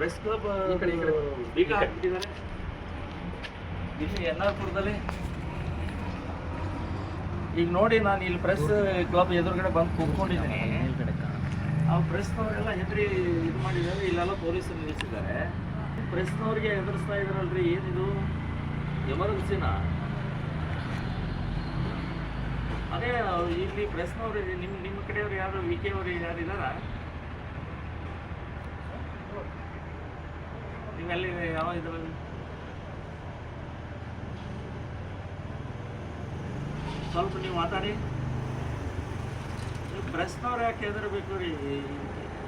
Press club ಈ ಕಡೆ, ಈ ಕಡೆ. ಬೀಗ ಈ ಹಾಕ್ಬಿಟ್ಟಿದ್ದಾರೆ. ಇಲ್ಲಿ ಎನ್ ಆರ್ ಪುರದಲ್ಲಿ ಈಗ ನೋಡಿ ನಾನು ಇಲ್ಲಿ ಪ್ರೆಸ್ ಕ್ಲಬ್ ಎದುರುಗಡೆ ಬಂದು ಕೂತ್ಕೊಂಡಿದ್ದೀನಿ. ಆ ಪ್ರೆಸ್ನವರೆಲ್ಲ ಹೆದ್ರಿ ಇದು ಮಾಡಿದ್ದಾರೆ. ಇಲ್ಲೆಲ್ಲ ಪೊಲೀಸರು ನಿಲ್ಲಿಸಿದ್ದಾರೆ. ಪ್ರೆಸ್ನವ್ರಿಗೆ ಎದುರಿಸ್ತಾ ಇದಾರಲ್ರಿ ಏನಿದು? ಎಮರ್ಜೆನ್ಸಿನ ಅದೇ ಇಲ್ಲಿ ಪ್ರೆಸ್ನವ್ರು ನಿಮ್ಮ ನಿಮ್ಮ ಕಡೆಯವ್ರು ಯಾರು ವಿ ಕೆ ಅವರು ಯಾರು ಇದ್ದಾರಾ? ನೀವೆಲ್ಲಿ ಯಾವ ಸ್ವಲ್ಪ ನೀವು ಮಾತಾಡಿ. ನೀವು ಪ್ರೆಸ್ನವ್ರು ಯಾಕೆ ಹೆದರ್ಬೇಕು ರೀ?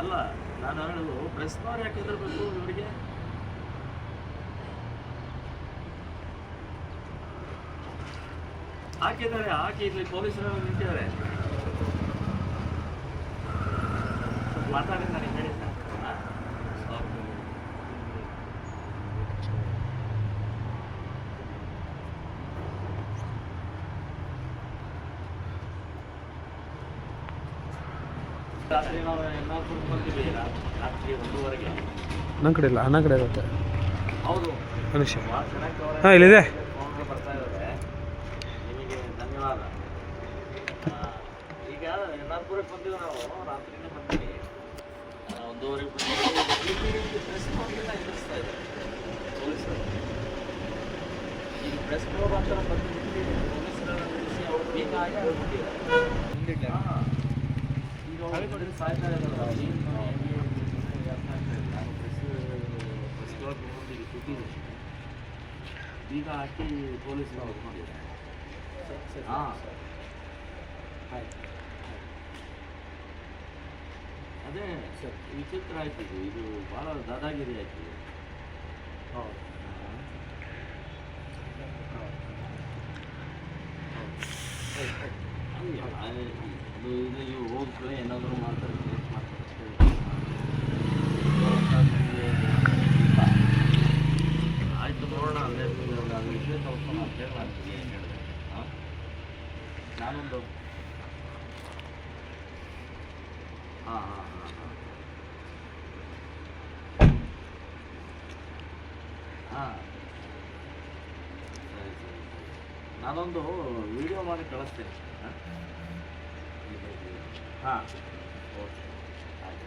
ಅಲ್ಲ, ನಾನು ಹೇಳೋದು ಪ್ರೆಸ್ನವ್ರು ಯಾಕೆ ಹೆದರ್ಬೇಕು ಇವರಿಗೆ? ಹಾಕಿದ್ದಾರೆ, ಹಾಕಿ ಇಲ್ಲಿ ಪೊಲೀಸರು ನಿಂತಿದ್ದಾರೆ. ಸ್ವಲ್ಪ ನನ್ನ ಕಡೆ ಇಲ್ಲ ನನ್ನ ಕಡೆ ಇರುತ್ತೆ. ಹೌದು. ಮನುಷ್ಯ. ಹಾಂ ಇಲ್ಲಿದೆ. ಫೋನ್ಗಳು ಬರ್ತಾ ಇದ್ದಾರೆ ಈಗ ಹಾಕಿ ಪೊಲೀಸ್ ಹಾ. ಸಾಯ್ತಾ ಹಾಂ ಅದೇ ವಿಚಿತ್ರ ಆಯ್ತು ಇದು ಇದು ಭಾಳ ದಾದಾಗಿರಿ ಆಯ್ತು ಹೌದು ಹಂಗೆ, ಕಡೆ ಏನಾದರೂ ಮಾಡ್ತಾರೆ ಅಷ್ಟೇ. ಆಯ್ತು ನೋಡೋಣ ಅಲ್ಲೇ ಅದು ವಿಷಯ ತಗೊಂಡು ನಾನು ಮಾಡ್ತೀನಿ ಹಾಂ ನಾನೊಂದು ಹಾಂ ಹಾಂ ಹಾಂ ಹಾಂ ಸರಿ ಸರಿ ನಾನೊಂದು ವಿಡಿಯೋ ಮಾಡಿ ಕಳಿಸ್ತೇನೆ ಹಾಂ ಹಾಂ ಓಕೆ ಆಯ್ತು